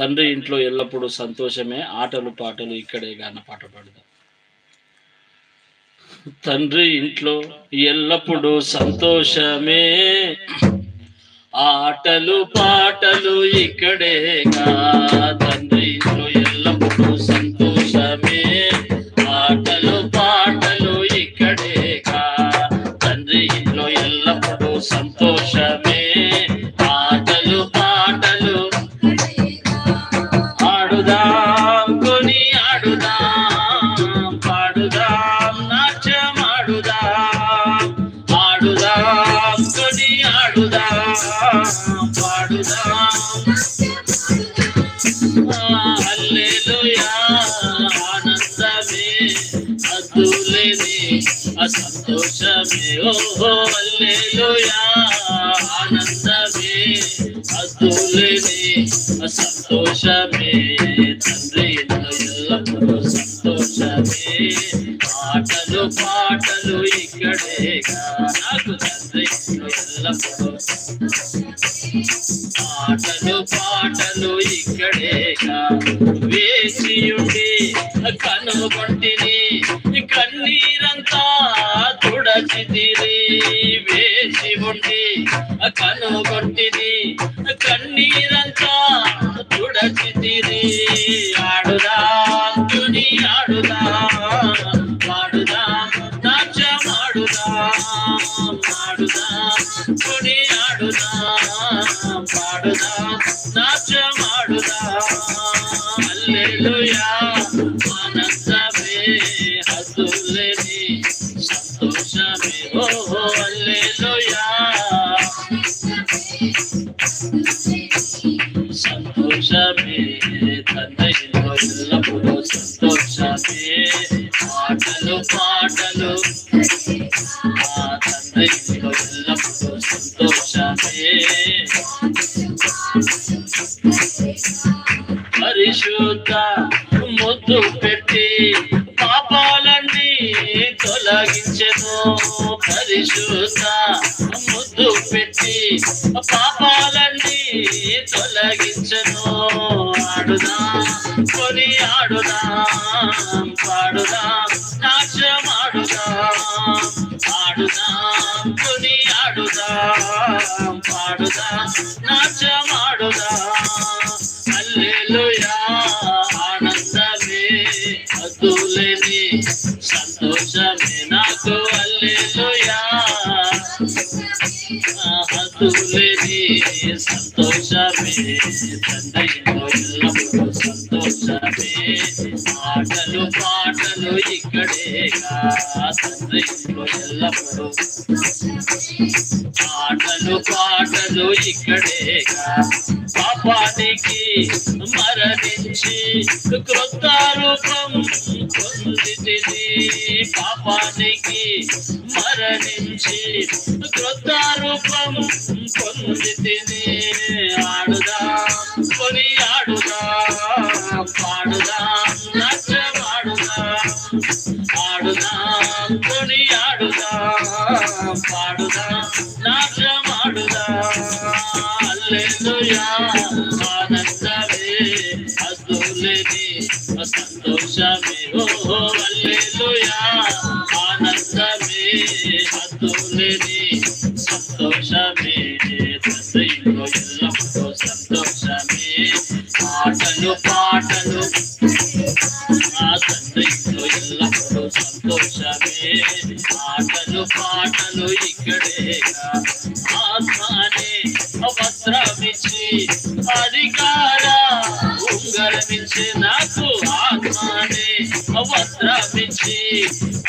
తండ్రి ఇంట్లో ఎల్లప్పుడూ సంతోషమే ఆటలు పాటలు ఇక్కడే గాన పాట పాడదాం. తండ్రి ఇంట్లో ఎల్లప్పుడూ సంతోషమే ఆటలు పాటలు ఇక్కడేగా తండ్రి ఆడుదాం ఓహో హల్లెలూయా ఆనందమే అద్దులేని అసంతోషమే తండ్రి ఎల్లప్పుడూ సంతోషమే ఆటలు పాటలు ఇక్కడే నాకు తండ్రి ఎల్లప్పుడూ పాటలు పాటలు ఇక్కడేగా. వేచియుండి కనుగొంటిని కన్నీరంతా తుడచితిరి. వేసి ఉండి కనుగొంటిని కన్నీరంతా తుడచితిరి. ఆడుదా తుని ఆడుదా. సంతోషమే. ఓహో సంతోషమే తండ్రిలో ఎల్లప్పుడూ సంతోషమే. పాటలు పాటలు ఆ తండ్రిలో ఎల్లప్పుడూ సంతోషమే. ముద్దు పెట్టి పాపాలన్నీ తొలగించెను. పరిశుద్ధ ముద్దు పెట్టి పాపాలన్నీ తొలగించెను. ఆడుదా కొని ఆడుదా పాడుదా. హద్దులేని సంతోషమే. తండ్రిలో ఎల్లప్పుడూ సంతోషమే. ఆటలు పాటలు ఇక్కడేగా తండ్రిలో ఎల్లప్పుడూ ఆటలు పాటలు ఇక్కడేగా పాపానికి మరణించి క్రొత్త రూపం పొందితిని. పాపానికి మరణించి క్రొత్త రూపం పొందితిని. ఆడుదా కొని ఆడుదా పాడుదా నాట్యమాడుదా. ఆడుదా కొని ఆడుదా పాడుదా నాట్యమాడుదా. హల్లెలూయా ఆనందమే అద్దులేని సంతోషమే ఓ హల్లెలూయా ఆనందమే అధికార? ఉంగరమించి నాకు ఆత్మనే వస్త్రమిచ్చి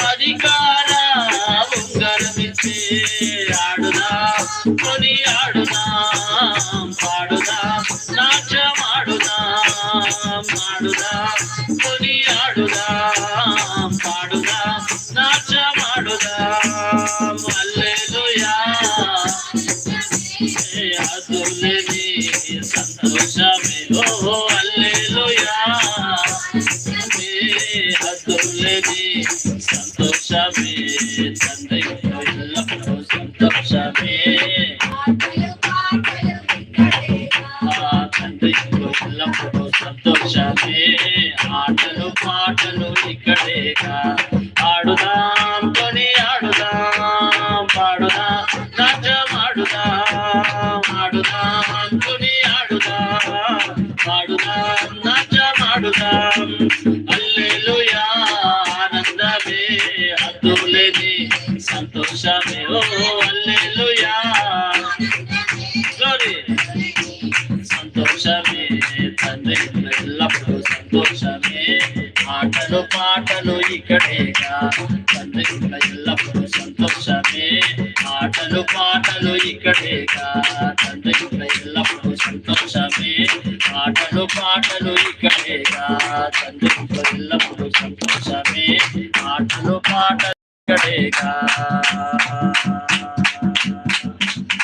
అధికార? ఉంగరమిచ్చి ఆడుదా కొని ಹಸುರದಿ ಸಂತೋಷವೇ ತಂದೆಯು ಎಲ್ಲಕ್ಕೂ ಸಂತೋಷವೇ ಆ ತಂದೆಯು ಎಲ್ಲಕ್ಕೂ సంతోషమే ఆటలు పాటలు ఇక్కడేగా ఆడుదాం కొని ఆడుదాం పాడుదాం నాట్యం ఆడుదాం ఆడుదాం కొని సంతోషమే ఓ అల్లెలుయా గ్లోరీ సంతోషమే తండ్రి ఎల్లప్పుడూ సంతోషమే ఆటలు పాటలు ఇక్కడేగా తండ్రి ఎల్లప్పుడూ సంతోషమే ఆటలు పాటలు ఇక్కడేగా తండ్రి ఎల్లప్పుడూ సంతోషమే ఆటలు పాటలు ఇక్కడేగా తండ్రి ఎల్లప్పుడూ సంతోషమే ఆటలు పాటలు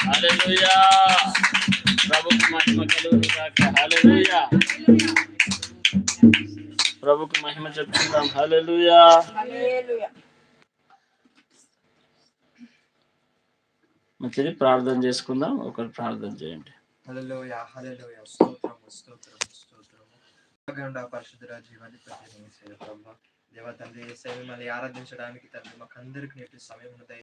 హల్లెలూయా. ప్రభుకు మహిమ కలుగును గాక. హల్లెలూయా. ప్రభుకు మహిమ చెప్తున్నాం హల్లెలూయా. మంచిది ప్రార్థన చేసుకుందాం. ఒకరు ప్రార్థన చేయండి. హల్లెలూయ హల్లెలూయ. స్తోత్రము స్తోత్రము స్తోత్రము. గండా పరిశుద్ధ యేసయ్య ప్రభా. దేవ తండ్రి సేవ మిమ్మల్ని ఆరాధించడానికి తండ్రి మాకు అందరికి నేటి సమయం